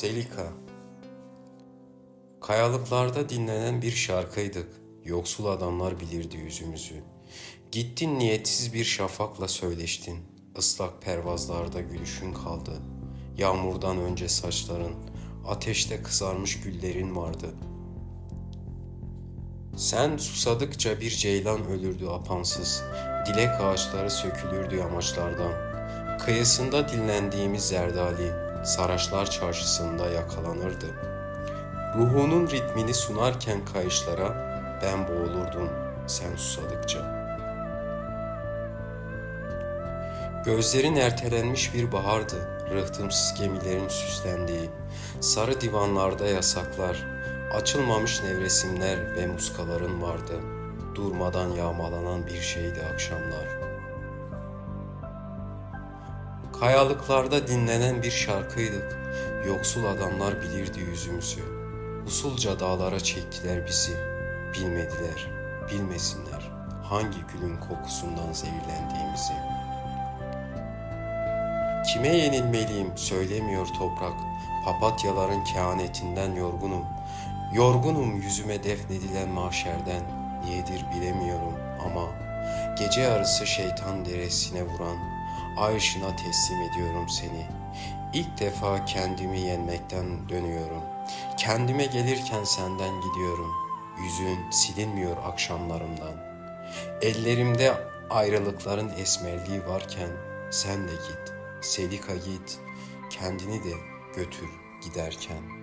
Selika Kayalıklarda dinlenen bir şarkıydık. Yoksul adamlar bilirdi yüzümüzü. Gittin niyetsiz bir şafakla söyleştin. Islak pervazlarda gülüşün kaldı. Yağmurdan önce saçların, ateşte kızarmış güllerin vardı. Sen susadıkça bir ceylan ölürdü apansız. Dilek ağaçları sökülürdü yamaçlardan. Kıyısında dinlendiğimiz zerdali, Saraçlar çarşısında yakalanırdı. Ruhunun ritmini sunarken kayışlara ben boğulurdum sen susadıkça. Gözlerin ertelenmiş bir bahardı, rıhtımsız gemilerin süslendiği, sarı divanlarda yasaklar, açılmamış nevresimler ve muskaların vardı. Durmadan yağmalanan bir şeydi akşamlar. Kayalıklarda dinlenen bir şarkıydık. Yoksul adamlar bilirdi yüzümüzü. Usulca dağlara çektiler bizi. Bilmediler, bilmesinler hangi gülün kokusundan zehirlendiğimizi. Kime yenilmeliyim söylemiyor toprak. Papatyaların kehanetinden yorgunum. Yorgunum yüzüme defnedilen mahşerden. Niyedir bilemiyorum ama gece yarısı şeytan deresine vuran ay ışığına teslim ediyorum seni. İlk defa kendimi yenmekten dönüyorum. Kendime gelirken senden gidiyorum. Yüzün silinmiyor akşamlarımdan. Ellerimde ayrılıkların esmerliği varken sen de git. Selika git. Kendini de götür giderken.''